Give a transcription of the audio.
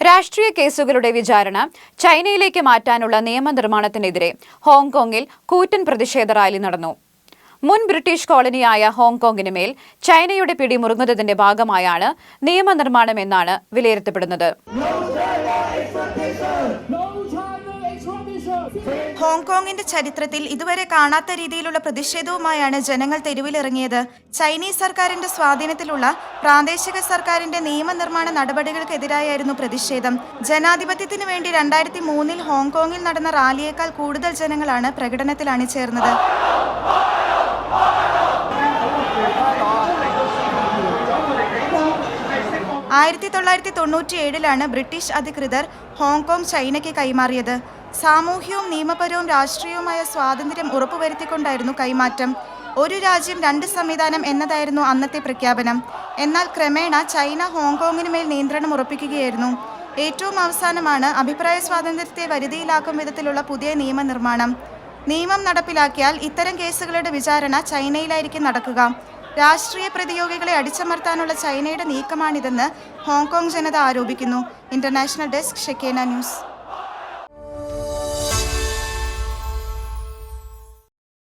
രാഷ്ട്രീയ കേസുകളുടെ വിചാരണ ചൈനയിലേക്ക് മാറ്റാനുള്ള നിയമനിർമ്മാണത്തിനെതിരെ ഹോങ്കോങ്ങിൽ കൂറ്റൻ പ്രതിഷേധ റാലി നടന്നു മുൻ ബ്രിട്ടീഷ് കോളനിയായ ഹോങ്കോങ്ങിന് മേൽ ചൈനയുടെ പിടി മുറുകുന്നതിന്റെ ഭാഗമായാണ് നിയമനിർമ്മാണമെന്നാണ് വിലയിരുത്തപ്പെടുന്നത്! ഹോങ്കോങ്ങിന്റെ ചരിത്രത്തിൽ ഇതുവരെ കാണാത്ത രീതിയിലുള്ള പ്രതിഷേധവുമായാണ് ജനങ്ങൾ തെരുവിലിറങ്ങിയത്. ചൈനീസ് സർക്കാരിന്റെ സ്വാധീനത്തിലുള്ള പ്രാദേശിക സർക്കാരിന്റെ നിയമനിർമ്മാണ നടപടികൾക്കെതിരായായിരുന്നു പ്രതിഷേധം. ജനാധിപത്യത്തിനു വേണ്ടി രണ്ടായിരത്തി മൂന്നിൽ ഹോങ്കോങ്ങിൽ നടന്ന റാലിയേക്കാൾ കൂടുതൽ ജനങ്ങളാണ് പ്രകടനത്തിൽ അണിചേർന്നത്. ആയിരത്തി തൊള്ളായിരത്തി തൊണ്ണൂറ്റി ഏഴിലാണ് ബ്രിട്ടീഷ് അധികൃതർ ഹോങ്കോങ് ചൈനയ്ക്ക് കൈമാറിയത്. സാമൂഹ്യവും നിയമപരവും രാഷ്ട്രീയവുമായ സ്വാതന്ത്ര്യം ഉറപ്പുവരുത്തിക്കൊണ്ടായിരുന്നു കൈമാറ്റം. ഒരു രാജ്യം രണ്ട് സംവിധാനം എന്നതായിരുന്നു അന്നത്തെ പ്രഖ്യാപനം. എന്നാൽ ക്രമേണ ചൈന ഹോങ്കോങ്ങിന് മേൽ നിയന്ത്രണം ഉറപ്പിക്കുകയായിരുന്നു. ഏറ്റവും അവസാനമാണ് അഭിപ്രായ സ്വാതന്ത്ര്യത്തെ വരുതിയിലാക്കും വിധത്തിലുള്ള പുതിയ നിയമനിർമ്മാണം. നിയമം നടപ്പിലാക്കിയാൽ ഇത്തരം കേസുകളുടെ വിചാരണ ചൈനയിലായിരിക്കും നടക്കുക. രാഷ്ട്രീയ പ്രതിയോഗികളെ അടിച്ചമർത്താനുള്ള ചൈനയുടെ നീക്കമാണിതെന്ന് ഹോങ്കോങ് ജനത ആരോപിക്കുന്നു. ഇന്റർനാഷണൽ ഡെസ്ക് ഷെക്കേന ന്യൂസ്.